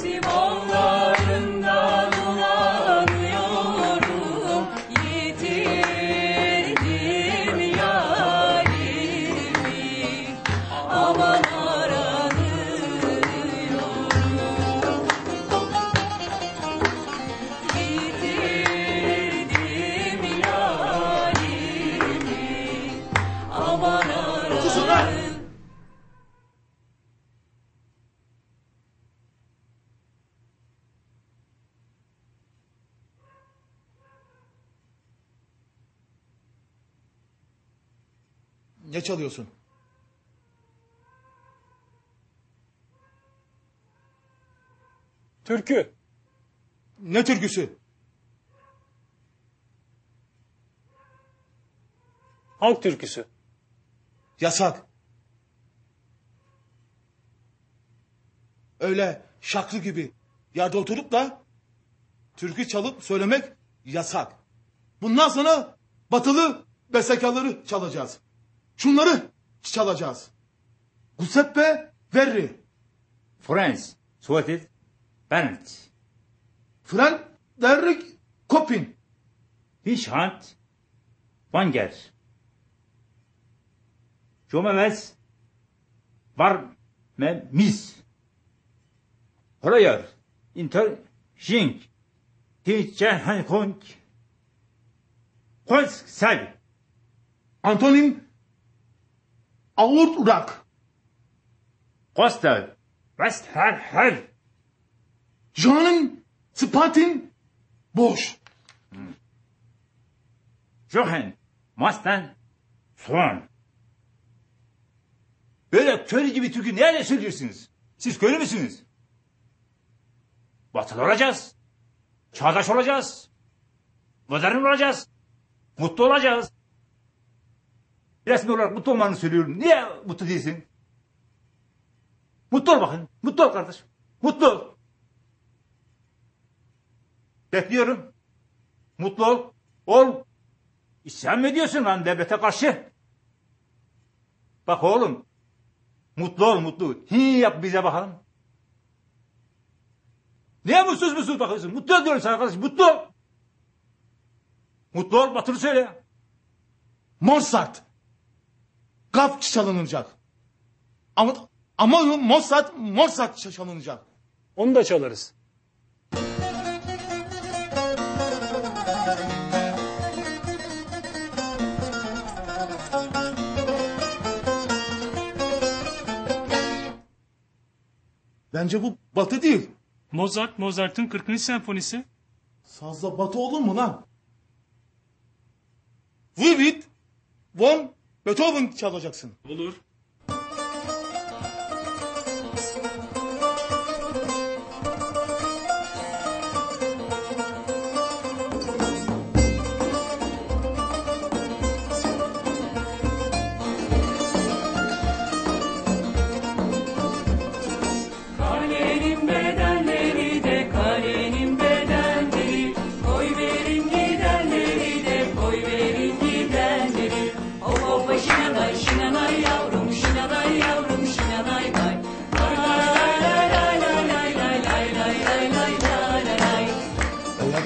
希望来。Ne çalıyorsun? Türkü. Ne türküsü? Halk türküsü. Yasak. Öyle şaklı gibi yerde oturup da türkü çalıp söylemek yasak. Bundan sonra batılı bestekaları çalacağız. Şunları çalacağız. Giuseppe Verri, France, Suatit, Bennett, Frank Derrick Kopin, Hishant, Wanger, Jomemes, Var me Mis, Hoyer, Inter, Jink, Tinchen Hankong, Kons Sel, Antonin Aurrak, Costa, West Her Her, Jean'ın Spatin Boş. Johan, Mastan, Swan. Böyle köylü gibi türkü nerede söylüyorsunuz? Siz köylü müsünüz? Batılı olacağız. Çağdaş olacağız. Modern olacağız. Mutlu olacağız. Resmi olarak mutlu olmanı söylüyorum. Niye mutlu değilsin? Mutlu ol bakın. Mutlu ol kardeşim. Mutlu ol. Bekliyorum. Mutlu ol. Ol. İsyan mı ediyorsun lan devlete karşı? Bak oğlum. Mutlu ol mutlu. Hi yap bize bakalım. Niye mutsuz mutsuz bakıyorsun? Mutlu ol diyorum sana kardeşim. Mutlu ol. Mutlu ol batılı söyle. Mozart. Gaf çalınacak. Ama ama Mozart Mozart çalınacak. Onu da çalarız. Bence bu batı değil. Mozart, Mozart'ın 40. senfonisi. Sazda batı olur mu lan? Vivid von Beethoven çalacaksın. Olur.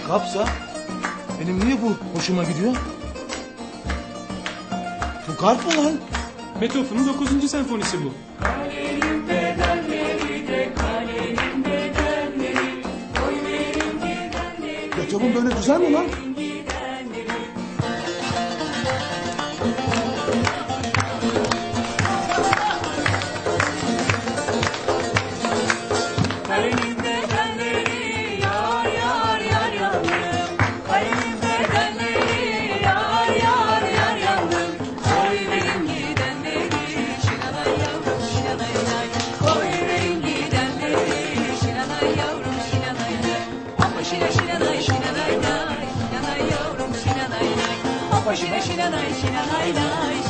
Kapsa benim niye bu hoşuma gidiyor? Bu garp mı lan? Beethoven'ın 9. senfonisi bu. Beethoven böyle güzel mi lan? Şine şine nay şine nay nay